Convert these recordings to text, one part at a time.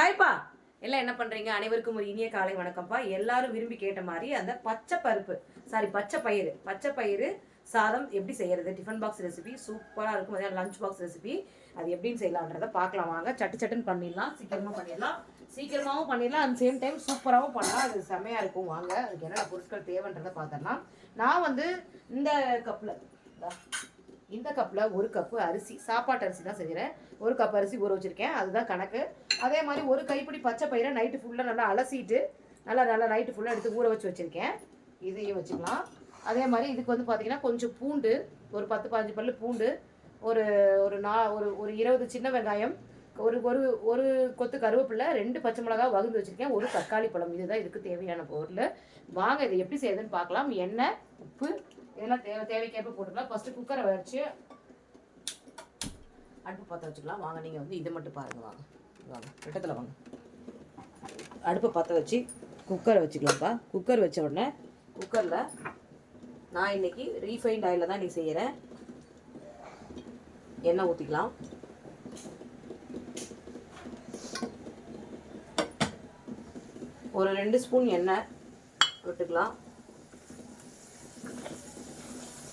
ஹாய்ப்பா. எல்லாம் என்ன பண்றீங்க? அனைவருக்கும் ஒரு இனிய காலை வணக்கம்ப்பா. எல்லாரும் விரும்பி கேட்ட மாதிரி அந்த பச்சை பருப்பு சாரி பச்சை பயிறு. பச்சை பயிறு சாதம் எப்படி செய்யறது? டிஃபன் பாக்ஸ் ரெசிபி சூப்பராக இருக்கும். அதே லஞ்ச் பாக்ஸ் ரெசிபி அது எப்படின்னு செய்யலான்றதை பார்க்கலாம் வாங்க. சட்டு சட்டுன்னு பண்ணிடலாம். சீக்கிரமாக பண்ணிடலாம். சீக்கிரமாகவும் பண்ணிடலாம். அட் சேம் டைம் சூப்பராகவும் பண்ணலாம். அது செமையாக இருக்கும். வாங்க அதுக்கு என்னென்ன பொருட்கள் தேவைன்றதை பார்த்துடலாம். நான் வந்து இந்த கப்பில் இந்த கப்பில் ஒரு கப்பு அரிசி சாப்பாட்டு அரிசி தான் செய்கிறேன் ஒரு கப் அரிசி ஊற வச்சுருக்கேன். அதுதான் கணக்கு. அதே மாதிரி ஒரு கைப்பிடி பச்சை பயிரை நைட்டு ஃபுல்லாக நல்லா அலசிட்டு நல்லா நல்லா நைட்டு ஃபுல்லாக எடுத்து ஊற வச்சு வச்சுருக்கேன். இதையும் வச்சுக்கலாம். அதே மாதிரி இதுக்கு வந்து பார்த்திங்கன்னா கொஞ்சம் பூண்டு ஒரு பத்து பதினஞ்சு பல்லு பூண்டு ஒரு ஒரு நா ஒரு ஒரு இருபது சின்ன வெங்காயம் ஒரு ஒரு ஒரு கொத்து கருவேப்பிலை ரெண்டு பச்சை மிளகா வகுந்து வச்சுருக்கேன். ஒரு தக்காளி பழம். இதுதான் இதுக்கு தேவையான பொருள். வாங்க இதை எப்படி செய்யுதுன்னு பார்க்கலாம். எண்ணெய் உப்பு இதெல்லாம் தேவை தேவைக்கேற்ப போட்டுக்கலாம். ஃபஸ்ட்டு குக்கரை வச்சு அடுப்பு பற்ற வச்சுக்கலாம். வாங்க நீங்கள் வந்து இதை மட்டும் பாருங்கள் வாங்க. வாங்க கிட்டத்தில் வாங்க. அடுப்பை பற்ற வச்சு குக்கரை வச்சுக்கலாம்ப்பா. குக்கர் வச்ச உடனே குக்கரில் நான் இன்னைக்கு ரீஃபைண்ட் ஆயிலில் தான் இன்றைக்கி செய்கிறேன் எண்ணெய் ஊற்றிக்கலாம் ஒரு ரெண்டு ஸ்பூன் எண்ணெய் விட்டுக்கலாம்.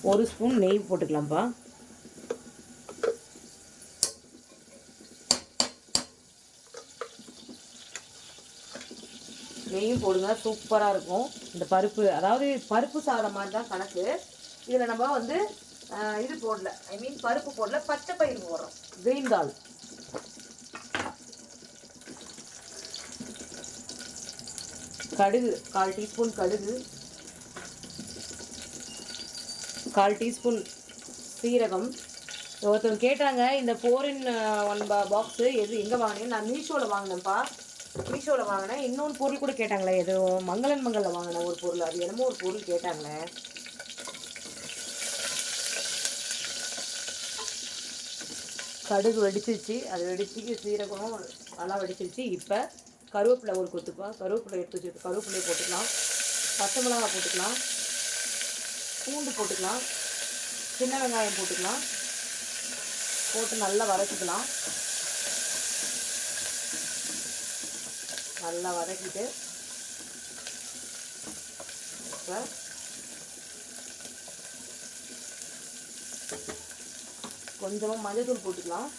ஒரு ஸ்பூன் நெய் போட்டுக்கலாம்ப்பா நெய்யும் போடுங்க சூப்பராக இருக்கும். இந்த பருப்பு அதாவது பருப்பு சாதம் மாதிரி தான் கணக்கு. இதில் நம்ம வந்து இது போடல. ஐ மீன் பருப்பு போடல பச்சை பயிர் போடுறோம். கிரீன் தால் கடுகு கால் டீஸ்பூன் கடுகு. கால் டீஸ்பூன் சீரகம். ஒருத்தவங்க கேட்டாங்க இந்த ஃபோர் இன் ஒன் பாக்ஸு எது எங்கே வாங்கினேன் நான் மீஷோவில் வாங்கினேன்ப்பா. மீஷோவில் வாங்கினேன். இன்னொன்று பொருள் கூட கேட்டாங்களே எதுவும் மங்களன் மங்களில் வாங்கினேன் ஒரு பொருள் அது என்னமோ ஒரு பொருள் கேட்டாங்களே. கடுகு வெடிச்சிருச்சு. அது வெடிச்சு சீரகம் நல்லா வெடிச்சிருச்சு. இப்போ கருவேப்பிலை ஒரு கொத்துப்பா. கருவேப்பிலை எடுத்து வச்சு கருவேப்பிலையை போட்டுக்கலாம். பச்சை மிளகாய் போட்டுக்கலாம். பூண்டு போட்டுக்கலாம். சின்ன வெங்காயம் போட்டுக்கலாம். போட்டு நல்லா வதக்கிக்கலாம். நல்லா வதக்கிட்டு இப்போ கொஞ்சமாக மஞ்சத்தூள் போட்டுக்கலாம்.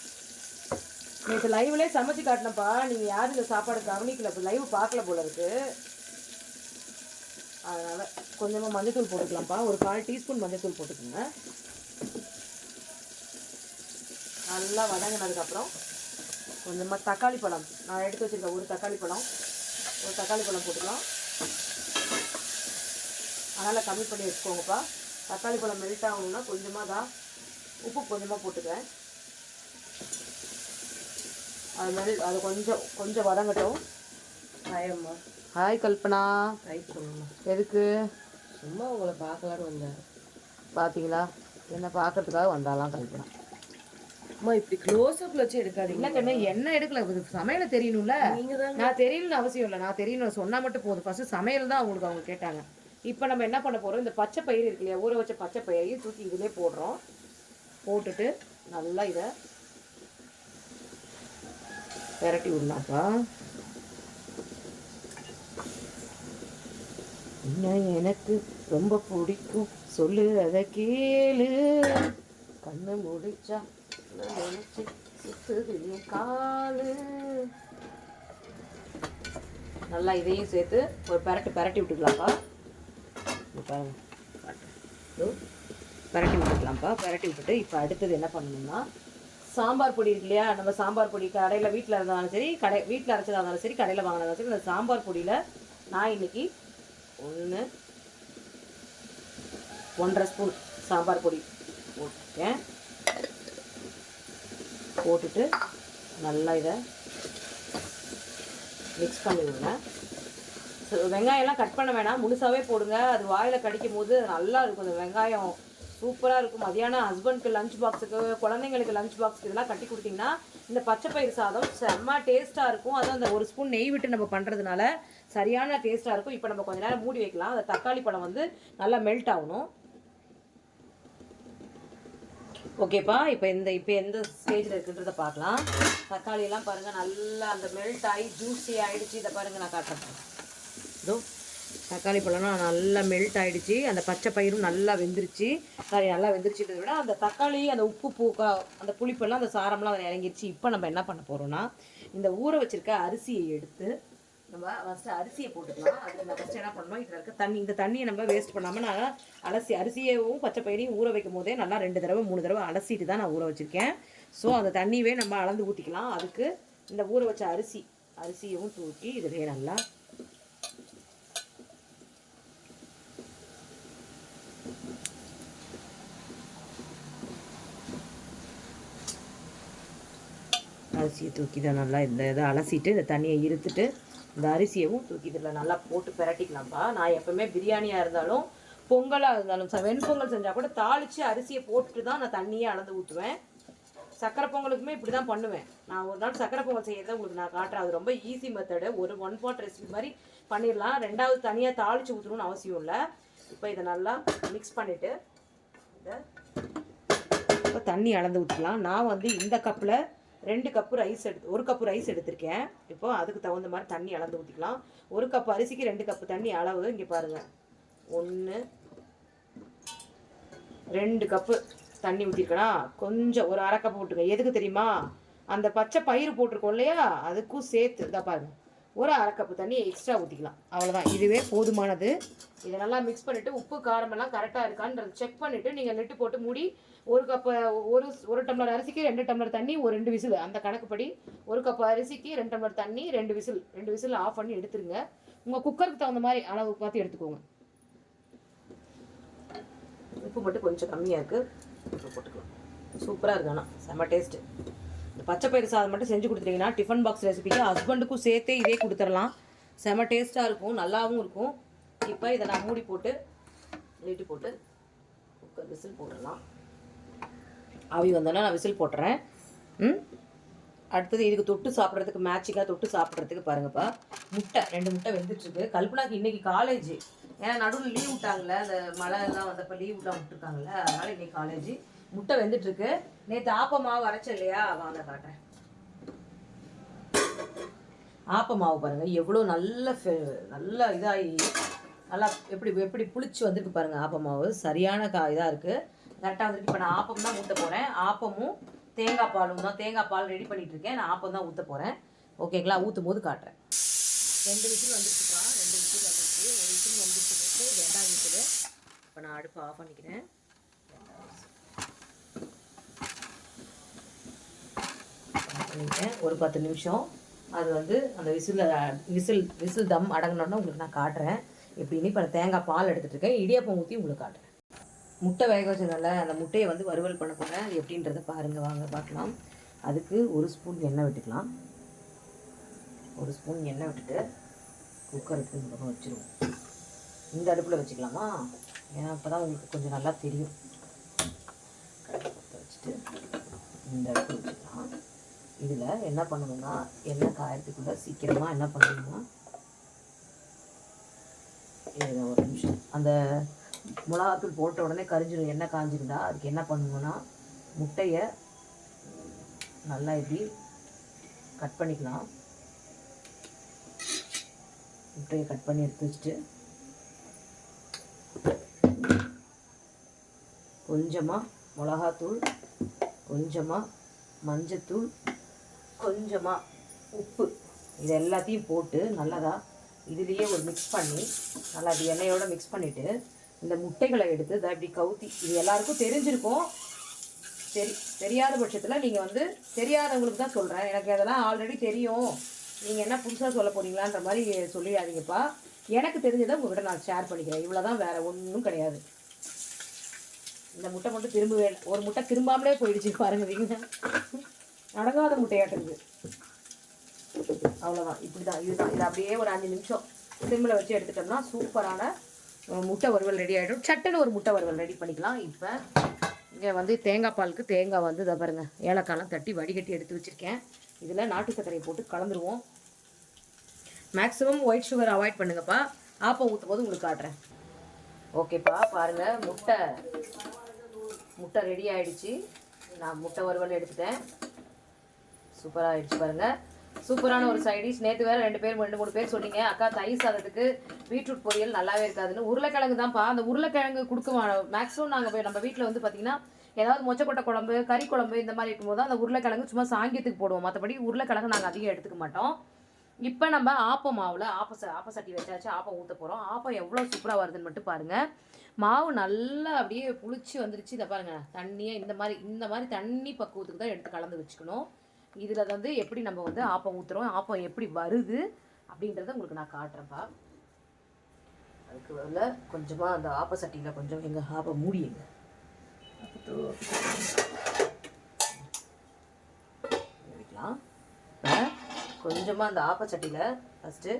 நேற்று லைவ்லேயே சமைச்சு காட்டினப்பா நீங்கள் யாரும் இந்த சாப்பாடு கவனிக்கல? இப்போ லைவ் பார்க்கல போல இருக்குது அதனால் கொஞ்சமாக மஞ்சத்தூள் போட்டுக்கலாம்ப்பா. ஒரு கால் டீஸ்பூன் மஞ்சத்தூள் போட்டுக்கோங்க. நல்லா வதங்கினதுக்கப்புறம் கொஞ்சமாக தக்காளி பழம். நான் எடுத்து வச்சிருக்கேன் ஒரு தக்காளி பழம். ஒரு தக்காளி பழம் போட்டுக்கலாம். அதனால் கம்மி பண்ணி வச்சுக்கோங்கப்பா. தக்காளி பழம் மெல்ட் ஆகணும்னா கொஞ்சமாக தான் உப்பு கொஞ்சமாக போட்டுக்கேன் அது மாதிரி அது கொஞ்சம் கொஞ்சம் வதங்கட்டும். ஹாயம்மா ஹாய் கல்பனா. ஹாய் சொல்லுமா. எதுக்கு? சும்மா உங்களை பார்க்கலான்னு வந்தேன். பார்த்தீங்களா என்ன பார்க்கறதுக்காக வந்தாலாம் கல்பனா. அம்மா இப்படி க்ளோஸ் அப்ல வச்சு எடுக்காதீங்க. இல்லை கண்ணு என்ன எடுக்கல? சமையல தெரியணும்ல? நான் தெரியணும்னு அவசியம் இல்லை. நான் தெரியணும் சொன்னா மட்டும் போதும். ஃபர்ஸ்ட் சமையல் தான் அவங்களுக்கு அவங்க கேட்டாங்க. இப்போ நம்ம என்ன பண்ண போறோம்? இந்த பச்சை பயிர் இருக்கு இல்லையா? ஊற வச்ச பச்சை பயிரையும் தூக்கி இதிலே போடுறோம். போட்டுட்டு நல்லா இதை விரட்டி விடலாம்ப்பா. என்ன எனக்கு ரொம்ப பிடிக்கும்? சொல்லு அதை கேளு. கண்ணு முடிச்சா நினைச்சு சுத்துது காலு. நல்லா இதையும் சேர்த்து ஒரு பரட்டு பரட்டி விட்டுக்கலாம்ப்பா. பரட்டி விட்டுக்கலாம்ப்பா. பரட்டி விட்டுட்டு இப்போ அடுத்தது என்ன பண்ணணும்னா சாம்பார் பொடி இருக்கு இல்லையா? நம்ம சாம்பார் பொடி கடையில் வீட்டில் இருந்தாலும் சரி கடை வீட்டில் அரைச்சதா இருந்தாலும் சரி கடையில் வாங்கினாலும் சரி இந்த சாம்பார் பொடியில் நான் இன்னைக்கு ஒன்று. ஒன்றரை ஸ்பூன் சாம்பார் பொடி போட்டுருக்கேன். போட்டுட்டு நல்லா இதை மிக்ஸ் பண்ணிவிடுங்க வெங்காயம்லாம் கட் பண்ண வேணாம். முழுசாகவே போடுங்க. அது வாயில் கடிக்கும் போது நல்லா இருக்கும். அந்த வெங்காயம் சூப்பராக இருக்கும். மதியானம் ஹஸ்பண்ட்க்கு லஞ்ச் பாக்ஸுக்கு குழந்தைங்களுக்கு லஞ்ச் பாக்ஸுக்கு இதெல்லாம் கட்டி கொடுத்தீங்கன்னா இந்த பச்சை பயிர் சாதம் செம்ம டேஸ்ட்டாக இருக்கும். அதுவும் அந்த ஒரு ஸ்பூன் நெய் விட்டு நம்ம பண்ணுறதுனால சரியான டேஸ்ட்டாக இருக்கும். இப்போ நம்ம கொஞ்ச நேரம் மூடி வைக்கலாம். அந்த தக்காளி பழம் வந்து நல்லா மெல்ட் ஆகணும். ஓகேப்பா இப்போ இந்த இப்போ எந்த ஸ்டேஜில் இருக்குன்றதை பார்க்கலாம். தக்காளியெல்லாம் பாருங்கள் நல்லா அந்த மெல்ட் ஆகி ஜூஸி ஆகிடுச்சு இதை பாருங்கள் நான் காட்டுறேன். இதோ. தக்காளி பழம்லாம் நல்லா மெல்ட் ஆகிடுச்சி அந்த பச்சை பயிரும் நல்லா வெந்துருச்சு. சாரி நல்லா வெந்துருச்சுன்றதை விட அந்த தக்காளி அந்த உப்பு பூக்கா அந்த புளிப்பெல்லாம் அந்த சாரம்லாம் அதில் இறங்கிருச்சு. இப்போ நம்ம என்ன பண்ண போகிறோம்னா இந்த ஊற வச்சிருக்க அரிசியை எடுத்து நம்ம ஃபஸ்ட்டு அரிசியை போட்டுக்கலாம். அதில் நம்ம ஃபஸ்ட்டு என்ன பண்ணணும்? இதில் இருக்க தண்ணி இந்த தண்ணியை நம்ம வேஸ்ட் பண்ணாமல் நான் அலசி அரிசியையும் பச்சை பயிரையும் ஊற வைக்கும் போதே நல்லா ரெண்டு தடவை மூணு தடவை அலசிட்டு தான் நான் ஊற வச்சுருக்கேன். ஸோ அந்த தண்ணியவே நம்ம அளந்து ஊற்றிக்கலாம் அதுக்கு இந்த ஊற வச்ச அரிசி அரிசியவும் தூக்கி இதுவே நல்லா அரிசியை தூக்கி இதை நல்லா இந்த இதை அலசிட்டு இந்த தண்ணியை இருத்துட்டு இந்த அரிசியவும் தூக்கி இதில் நல்லா போட்டு பிரட்டிக்கலாம்ப்பா. நான் எப்போவுமே பிரியாணியாக இருந்தாலும் பொங்கலாக இருந்தாலும் ச வெண்பொங்கல் செஞ்சால் கூட தாளித்து அரிசியை போட்டுட்டு தான் நான் தண்ணியே அளந்து ஊற்றுவேன். சக்கரை பொங்கலுக்குமே இப்படி தான் பண்ணுவேன். நான் ஒரு நாள் சக்கரை பொங்கல் செய்யறதை உங்களுக்கு நான் காட்டுறேன். அது ரொம்ப ஈஸி மெத்தடு ஒரு ஒன் பாட் ரெசிபி மாதிரி பண்ணிடலாம். ரெண்டாவது தனியாக தாளித்து ஊற்றணும்னு அவசியம் இல்லை. இப்போ இதை நல்லா மிக்ஸ் பண்ணிவிட்டு இதை இப்போ தண்ணி அளந்து ஊற்றலாம் நான் வந்து இந்த கப்பில் ரெண்டு கப்பு ரைஸ் எடுத்து ஒரு கப்பு ரைஸ் எடுத்திருக்கேன். இப்போ அதுக்கு தகுந்த மாதிரி தண்ணி அளந்து ஊற்றிக்கலாம் ஒரு கப் அரிசிக்கு ரெண்டு கப்பு தண்ணி அளவு இங்கே பாருங்கள் ஒன்று ரெண்டு கப்பு தண்ணி ஊற்றிருக்கணும் கொஞ்சம் ஒரு அரை கப்பு போட்டுருங்க எதுக்கு தெரியுமா? அந்த பச்சை பயிர் போட்டிருக்கோம் இல்லையா? அதுக்கும் சேர்த்து இதாக பாருங்கள் ஒரு அரை கப்பு தண்ணியை எக்ஸ்ட்ரா ஊற்றிக்கலாம் அவ்வளோதான் இதுவே போதுமானது. இதை நல்லா மிக்ஸ் பண்ணிவிட்டு உப்பு காரமெல்லாம் கரெக்டாக இருக்கான்றது செக் பண்ணிவிட்டு நீங்கள் நெட்டு போட்டு மூடி ஒரு கப்பு ஒரு ஒரு டம்ளர் அரிசிக்கு ரெண்டு டம்ளர் தண்ணி ஒரு ரெண்டு விசில். அந்த கணக்குப்படி ஒரு கப்பு அரிசிக்கு ரெண்டு டம்ளர் தண்ணி ரெண்டு விசில். ரெண்டு விசில் ஆஃப் பண்ணி எடுத்துருங்க. உங்கள் குக்கருக்கு தகுந்த மாதிரி அளவு பார்த்து எடுத்துக்கோங்க. உப்பு மட்டும் கொஞ்சம் கம்மியாக இருக்குது போட்டுக்கலாம். சூப்பராக இருக்கு ஆனால் செம்ம டேஸ்ட்டு இந்த பச்சை பயிறு சாதம் மட்டும் செஞ்சு கொடுத்துட்டீங்கன்னா டிஃபன் பாக்ஸ் ரெசிபிக்கு ஹஸ்பண்டுக்கும் சேர்த்தே இதே கொடுத்துடலாம். செம்ம டேஸ்ட்டாக இருக்கும் நல்லாவும் இருக்கும். இப்போ இதை நான் மூடி போட்டு நீட்டி போட்டு குக்கர் விசில் போட்டுடலாம் ஆவி வந்தோன்னா நான் விசில் போட்டுறேன். ம்? அடுத்தது இதுக்கு தொட்டு சாப்பிட்றதுக்கு மேட்சிக்காக தொட்டு சாப்பிட்றதுக்கு பாருங்கப்பா. முட்டை ரெண்டு முட்டை வெந்துட்டுருக்கு. கல்பனாக்கு இன்றைக்கி காலேஜ் ஏன்னா நடுவில் லீவ் விட்டாங்கல்ல அந்த மழை எல்லாம் வந்தப்போ லீவ் விட்டா விட்டுருக்காங்களே அதனால் இன்றைக்கி காலேஜ் முட்டை வெந்துட்டுருக்கு. நேற்று ஆப்ப மாவு அரைச்ச இல்லையா? வாங்க காட்டுறேன். ஆப்ப மாவு பாருங்க எவ்வளோ நல்ல நல்ல இதாகி நல்லா எப்படி எப்படி புளிச்சு வந்துட்டு பாருங்க ஆப்ப மாவு. சரியான கா இதாக இருக்குது கரெக்டாக வந்துருக்கு. இப்போ நான் ஆப்பம் தான் ஊற்ற போகிறேன் ஆப்பமும் தேங்காய் பாலும் தான். தேங்காய் பால் ரெடி பண்ணிட்டு இருக்கேன். நான் ஆப்பம் தான் ஊற்ற போகிறேன் ஓகேங்களா ஊற்றும் போது காட்டுறேன். ரெண்டு விசில் வந்துருச்சுப்பா. ரெண்டு விசில் வந்துருச்சு. ஒரு விசில் வந்துருச்சு. ரெண்டாவது விசில். இப்போ நான் அடுப்பு ஆஃப் பண்ணிக்கிறேன். பண்ணிட்டேன். ஒரு பத்து நிமிஷம். அது வந்து அந்த விசில் விசில் விசில் தம் அடங்கினோடனே உங்களுக்கு நான் காட்டுறேன். எப்படின்னு இப்போ தேங்காய் பால் எடுத்துகிட்ருக்கேன் இடியாப்பம் ஊற்றி உங்களுக்கு காட்டுறேன். முட்டை வேக வச்சதுனால அந்த முட்டையை வந்து வறுவல் பண்ண போகிறேன் அது எப்படின்றத பாருங்கள் வாங்க பார்க்கலாம். அதுக்கு ஒரு ஸ்பூன் எண்ணெய் விட்டுக்கலாம். ஒரு ஸ்பூன் எண்ணெய் விட்டுட்டு குக்கருக்கு இந்த பக்கம் வச்சுருவோம். இந்த அடுப்பில் வச்சுக்கலாமா? ஏன்னா அப்போ தான் உங்களுக்கு கொஞ்சம் நல்லா தெரியும். வச்சுட்டு இந்த அடுப்பில் வச்சுக்கலாம். இதில் என்ன பண்ணணும்னா எண்ணெய் காயத்துக்குள்ளே சீக்கிரமாக என்ன பண்ணணும்னா ஒரு நிமிஷம். அந்த மிளகாத்தூள் போட்ட உடனே கரிஞ்சிடும் எண்ணெய் காஞ்சிருந்தா அதுக்கு என்ன பண்ணணும்னா முட்டையை நல்லா இப்படி கட் பண்ணிக்கலாம். முட்டையை கட் பண்ணி எடுத்து வச்சுட்டு கொஞ்சமாக மிளகாத்தூள் கொஞ்சமாக மஞ்சத்தூள் கொஞ்சமாக உப்பு. இது எல்லாத்தையும் போட்டு நல்லதா இதுலேயே ஒரு மிக்ஸ் பண்ணி நல்லா அது எண்ணெயோடு மிக்ஸ் பண்ணிவிட்டு இந்த முட்டைகளை எடுத்து இதை இப்படி கவுத்தி இது எல்லாருக்கும் தெரிஞ்சிருக்கும். தெரி தெரியாத பட்சத்தில் நீங்கள் வந்து தெரியாதவங்களுக்கு தான் சொல்கிறேன் எனக்கு அதெல்லாம் ஆல்ரெடி தெரியும். நீங்கள் என்ன புதுசாக சொல்ல போகிறீங்களான்ற மாதிரி சொல்லிடாதீங்கப்பா. எனக்கு தெரிஞ்சதை உங்கள்கிட்ட நான் ஷேர் பண்ணிக்கிறேன். இவ்வளோ தான் வேறு ஒன்றும் கிடையாது. இந்த முட்டை மட்டும் திரும்பவே ஒரு முட்டை திரும்பாமலே போயிடுச்சு பாருங்க அடங்காத நடக்காத முட்டையாட்டுறது அவ்வளோதான் இப்படி தான் இதுதான். இது அப்படியே ஒரு அஞ்சு நிமிஷம் சிம்மில் வச்சு எடுத்துட்டோம்னா சூப்பரான முட்டை வறுவல் ரெடி ஆகிடும் சட்டுன்னு ஒரு முட்டை வறுவல் ரெடி பண்ணிக்கலாம். இப்போ இங்கே வந்து தேங்காய் பாலுக்கு தேங்காய் வந்து இதை பாருங்க ஏலக்காய்லாம் தட்டி வடிகட்டி எடுத்து வச்சுருக்கேன். இதில் நாட்டு சர்க்கரையை போட்டு கலந்துருவோம். மேக்ஸிமம் ஒயிட் சுகர் அவாய்ட் பண்ணுங்கப்பா. ஆப்பம் ஊற்றும் போது உங்களுக்கு காட்டுறேன். ஓகேப்பா பாருங்கள் முட்டை. முட்டை ரெடி ஆகிடுச்சி நான் முட்டை வறுவல் எடுத்துட்டேன். சூப்பராக ஆயிடுச்சு பாருங்க. சூப்பரான ஒரு சைடிஷ் நேற்று வேறு ரெண்டு பேர் ரெண்டு மூணு பேர் சொன்னீங்க. அக்கா தயிர் சாதத்துக்கு பீட்ரூட் பொரியல் நல்லாவே இருக்காதுன்னு. உருளைக்கிழங்கு தான்ப்பா. அந்த உருளைக்கிழங்கு கொடுக்க மேக்ஸிமம் நாங்கள் போய் நம்ம வீட்டில் வந்து பார்த்தீங்கன்னா ஏதாவது மொச்சக்கொட்டை குழம்பு கறி குழம்பு இந்த மாதிரி இருக்கும்போது அந்த உருளைக்கிழங்கு சும்மா சாங்கியத்துக்கு போடுவோம். மற்றபடி உருளைக்கிழங்கு நாங்கள் அதிகம் எடுத்துக்க மாட்டோம். இப்போ நம்ம ஆப்ப மாவில் ஆப்ப ச ஆப்ப சட்டி வச்சாச்சு ஆப்பம் ஊற்ற போகிறோம் ஆப்பம் எவ்வளோ சூப்பராக வருதுன்னு மட்டும் பாருங்கள் மாவு நல்லா அப்படியே புளிச்சு வந்துருச்சு. இதை பாருங்கள் தண்ணியாக இந்த மாதிரி இந்த மாதிரி தண்ணி பக்குவத்துக்கு தான் எடுத்து கலந்து வச்சுக்கணும். இதில் வந்து எப்படி நம்ம வந்து ஆப்பம் ஊற்றுறோம் ஆப்பம் எப்படி வருது அப்படின்றத உங்களுக்கு நான் காட்டுறேன்ப்பா. அதுக்கு பதிலா கொஞ்சமாக அந்த ஆப்ப சட்டியில் கொஞ்சம் எங்கள் ஆப்பம் மூடியுங்க வைக்கலாம் கொஞ்சமாக அந்த ஆப்ப சட்டியில் ஃபஸ்ட்டு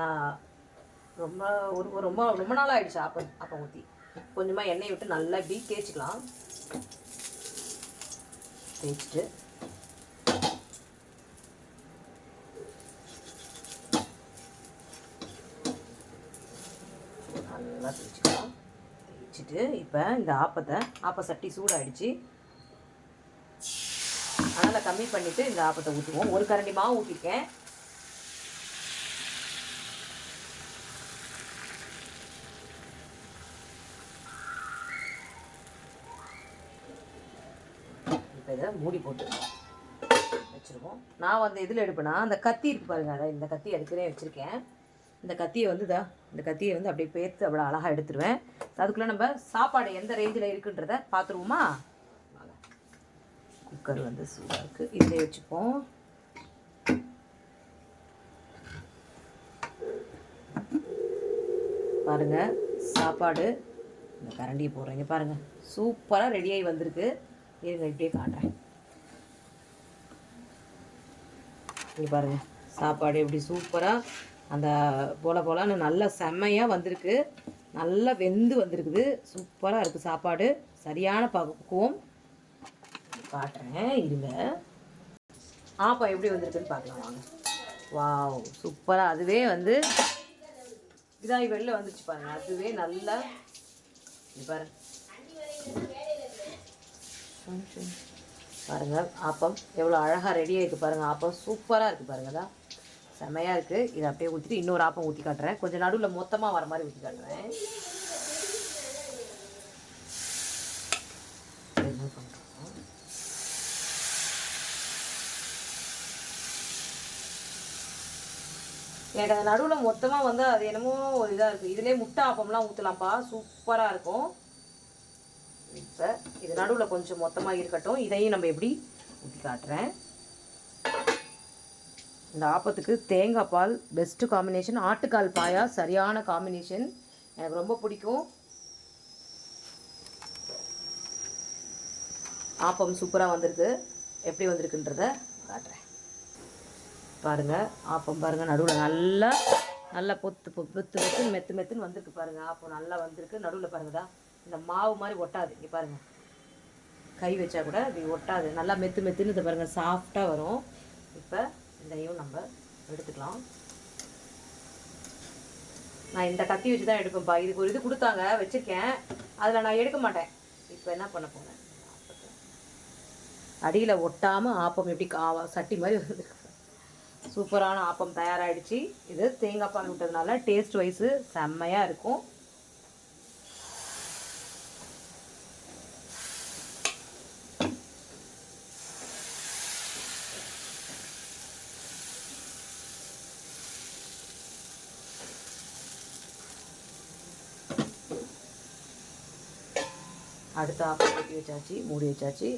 நான் ரொம்ப ஒரு ரொம்ப ரொம்ப நாள் ஆகிடுச்சு ஆப்பம் ஆப்பம் ஊற்றி கொஞ்சமாக எண்ணெயை விட்டு நல்லா இப்படி தேய்ச்சிக்கலாம். தேய்ச்சிட்டு நல்லா தேய்ச்சிக்கலாம் வச்சுட்டு இப்போ இந்த ஆப்பத்தை ஆப்ப சட்டி சூடாயிடுச்சு. அதனால் கம்மி பண்ணிவிட்டு இந்த ஆப்பத்தை ஊற்றுவோம் ஒரு கரண்டி மாவு ஊற்றிருக்கேன் இப்போ இதை மூடி போட்டு வச்சுருவோம். நான் வந்து இதில் எடுப்பேன்னா அந்த கத்தி இருக்கு பாருங்க அதை இந்த கத்தி எடுக்கிறே வச்சுருக்கேன். இந்த கத்தியை வந்து இதா இந்த கத்தியை வந்து அப்படியே பேர்த்து அவ்வளோ அழகாக எடுத்துருவேன். அதுக்குள்ளே நம்ம சாப்பாடு எந்த ரேஞ்சில் இருக்குன்றத பார்த்துருவோமா? குக்கர் வந்து சூடாக இருக்குது இதிலே வச்சுப்போம். பாருங்க சாப்பாடு. இந்த கரண்டியை போடுறீங்க பாருங்க. சூப்பராக ரெடியாகி வந்திருக்கு. இருங்க இப்படியே காட்டுறேன். இங்க பாருங்க சாப்பாடு எப்படி சூப்பராக அந்த போல போலான்னு நல்லா செம்மையாக வந்திருக்கு. நல்லா வெந்து வந்திருக்குது. சூப்பராக இருக்குது சாப்பாடு. சரியான பக்குவம். காட்டுறேன். இருங்க. ஆப்பம் எப்படி வந்திருக்குன்னு பார்க்கலாம் வாங்க. வாவ் சூப்பராக அதுவே வந்து இதாகி வெளில வந்துச்சு பாருங்க. அதுவே நல்லா பாரு. பாருங்கள் ஆப்பம் எவ்வளோ அழகாக ரெடி ஆயிருக்கு பாருங்கள் ஆப்பம் சூப்பராக இருக்குது பாருங்கள் தான் செம்மையாக இருக்குது இதை அப்படியே ஊற்றிட்டு இன்னொரு ஆப்பம் ஊற்றி காட்டுறேன். கொஞ்சம் நடுவில் மொத்தமாக வர மாதிரி ஊற்றி காட்டுறேன். எனக்கு அந்த நடுவில் மொத்தமாக வந்து அது என்னமோ ஒரு இதாக இருக்குது இதுலேயே முட்டை ஆப்பம்லாம் ஊற்றலாம்ப்பா சூப்பராக இருக்கும். இப்போ இது நடுவில் கொஞ்சம் மொத்தமாக இருக்கட்டும். இதையும் நம்ம எப்படி ஊற்றி காட்டுறேன். இந்த ஆப்பத்துக்கு தேங்காய் பால் பெஸ்ட்டு காம்பினேஷன் ஆட்டுக்கால் பாயா சரியான காம்பினேஷன் எனக்கு ரொம்ப பிடிக்கும். ஆப்பம் சூப்பராக வந்திருக்கு. எப்படி வந்திருக்குன்றத காட்டுறேன். பாருங்கள் ஆப்பம் பாருங்கள் நடுவில் நல்லா நல்லா பொத்து பொ- பொத்து பொத்து மெத்து மெத்துன்னு வந்திருக்கு பாருங்கள் ஆப்பம் நல்லா வந்திருக்கு. நடுவில் பாருங்கதா இந்த மாவு மாதிரி ஒட்டாது. இங்கே பாருங்கள் கை வச்சா கூட இப்படி ஒட்டாது. நல்லா மெத்து மெத்துன்னு இது பாருங்கள் சாஃப்டாக வரும். இப்போ இதையும் நம்ம எடுத்துக்கலாம். நான் இந்த கத்தி வச்சு தான் எடுப்பேன்ப்பா. இதுக்கு ஒரு இது கொடுத்தாங்க வச்சுருக்கேன். அதில் நான் எடுக்க மாட்டேன். இப்போ என்ன பண்ண போகிறேன் அடியில் ஒட்டாமல் ஆப்பம் எப்படி கா- சட்டி மாதிரி வருது சூப்பரான ஆப்பம் தயாராகிடுச்சு இது தேங்காய் பால் விட்டதுனால டேஸ்ட் வைஸு செம்மையாக இருக்கும். அடுத்த ஆப்பம் ஊற்றி வச்சாச்சு மூடி வச்சாச்சு.